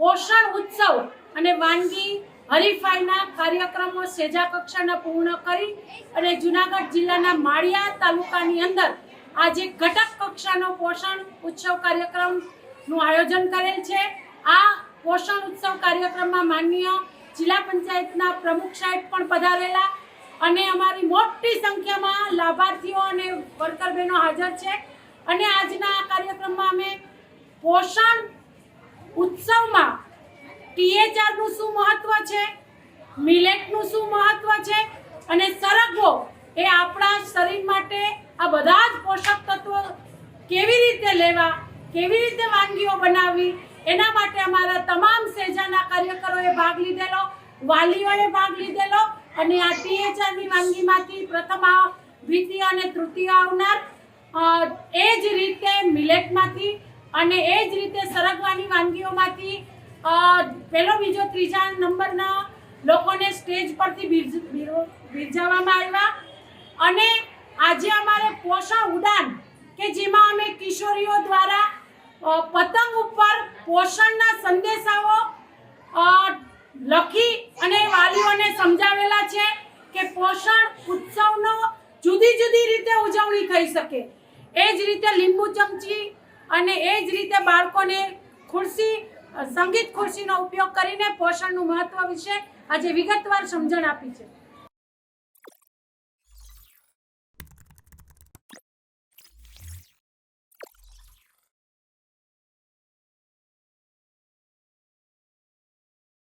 પોષણ ઉત્સવ અને વાનગી હરીફાઈના કાર્યક્રમો સેજા કક્ષાના પૂર્ણ કરી અને જુનાગઢ જિલ્લાના માળિયા તાલુકાની અંદર આજે ઘટક કક્ષાનો પોષણ ઉત્સવ કાર્યક્રમનું આયોજન કરેલ છે. આ પોષણ ઉત્સવ કાર્યક્રમમાં માનનીય જિલ્લા પંચાયતના પ્રમુખ સાહેબ પણ પધારેલા અને અમારી મોટી સંખ્યામાં લાભાર્થીઓ અને વર્કર બહેનો હાજર છે. અને આજના આ કાર્યક્રમમાં અમે પોષણ ઉત્સવમાં ટીએચઆરનું શું મહત્વ છે? મિલેટનું શું મહત્વ છે? અને સરગવો એ આપણા શરીર માટે આ બધા જ પોષક તત્વો કેવી રીતે લેવા, કેવી રીતે વાનગીઓ બનાવવી, એના માટે અમારા તમામ સેજાના કાર્યકરોએ ભાગ લીધેલો, વાલીઓએ ભાગ લીધેલો અને આ ટીએચઆરની વાનગીમાંથી પ્રથમ દ્વિતીય અને તૃતીય આવનાર એ જ રીતે મિલેટમાંથી અને એ જ રીતે સરગવાની વાનગીઓમાંથી પહેલો બીજો ત્રીજા નંબરના લોકોને સ્ટેજ પરથી બિરજ- બિરજાવવામાં આવ્યા. અને આજે અમારે પોષણ ઉડાન, કે જેમાં અમે કિશોરીઓ દ્વારા પતંગ ઉપર પોષણના સંદેશાઓ લખી અને વાલીઓને સમજાવેલા છે કે પોષણ ઉત્સવનો જુદી જુદી રીતે ઉજવણી થઈ શકે. એ જ રીતે લીંબુ ચમચી અને એ જ રીતે બાળકોને ખુરશી, સંગીત ખુરશીનો ઉપયોગ કરીને પોષણનું મહત્વ વિશે આજે વિગતવાર સમજણ આપી છે.